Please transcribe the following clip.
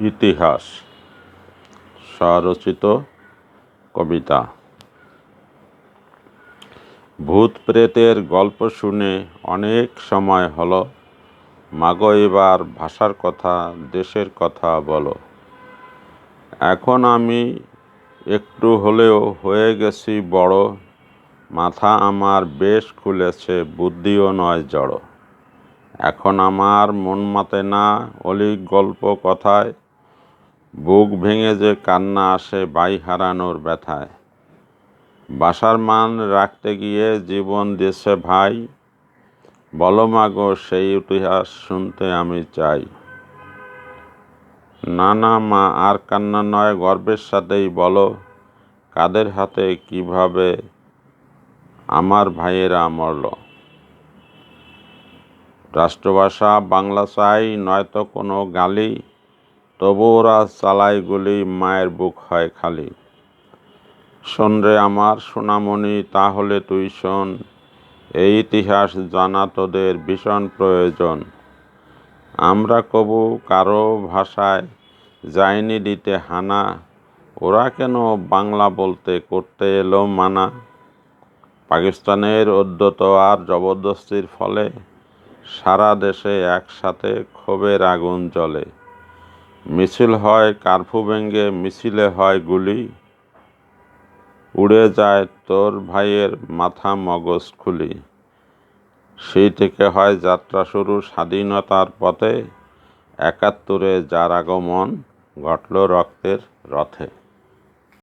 ইতিহাস। স্বরচিত কবিতা। ভূত প্রেতের গল্প শুনে অনেক সময় হলো, মাগো এবার ভাষার কথা, দেশের কথা বলো। এখন আমি একটু হলেও হয়ে গেছি বড়, মাথা আমার বেশ খুলেছে, বুদ্ধিও নয় জড়ো। এখন আমার মন মাতে না অলিক গল্প কথায় বুক ভেঙে যে কান্না আসে বাই হারানোর ব্যথায়। বাসার মান রাখতে গিয়ে জীবন দিছে ভাই, বলো মাগো সেই ইতিহাস শুনতে আমি চাই। না না মা, আর কান্না নয়, গর্বের সাথেই বলো, কাদের হাতে কীভাবে আমার ভাইয়েরা মরল রাষ্ট্রভাষা বাংলা চাই, নয়তো কোনো গালি তবু ওরা চালায় গুলি মায়ের বুক হয় খালি। শোন রে আমার সোনামণি, তাহলে তুই শোন, এই ইতিহাস জানা তোদের ভীষণ প্রয়োজন। আমরা কবু কারও ভাষায় যায়নি দিতে হানা, ওরা কেন বাংলা বলতে করতে এলো মানা? পাকিস্তানের উদ্যত আর জবরদস্তির ফলে সারা দেশে একসাথে ক্ষোভের আগুন জ্বলে। মিছিল হয়, কার্ফু ভেঙ্গে মিছিলে হয় গুলি। উড়ে যায় তোর ভাইয়ের মাথা মগজ খুলি। সেই থেকে হয় যাত্রা শুরু স্বাধীনতার পথে। একাত্তরে যার আগমন ঘটল রক্তের রথে।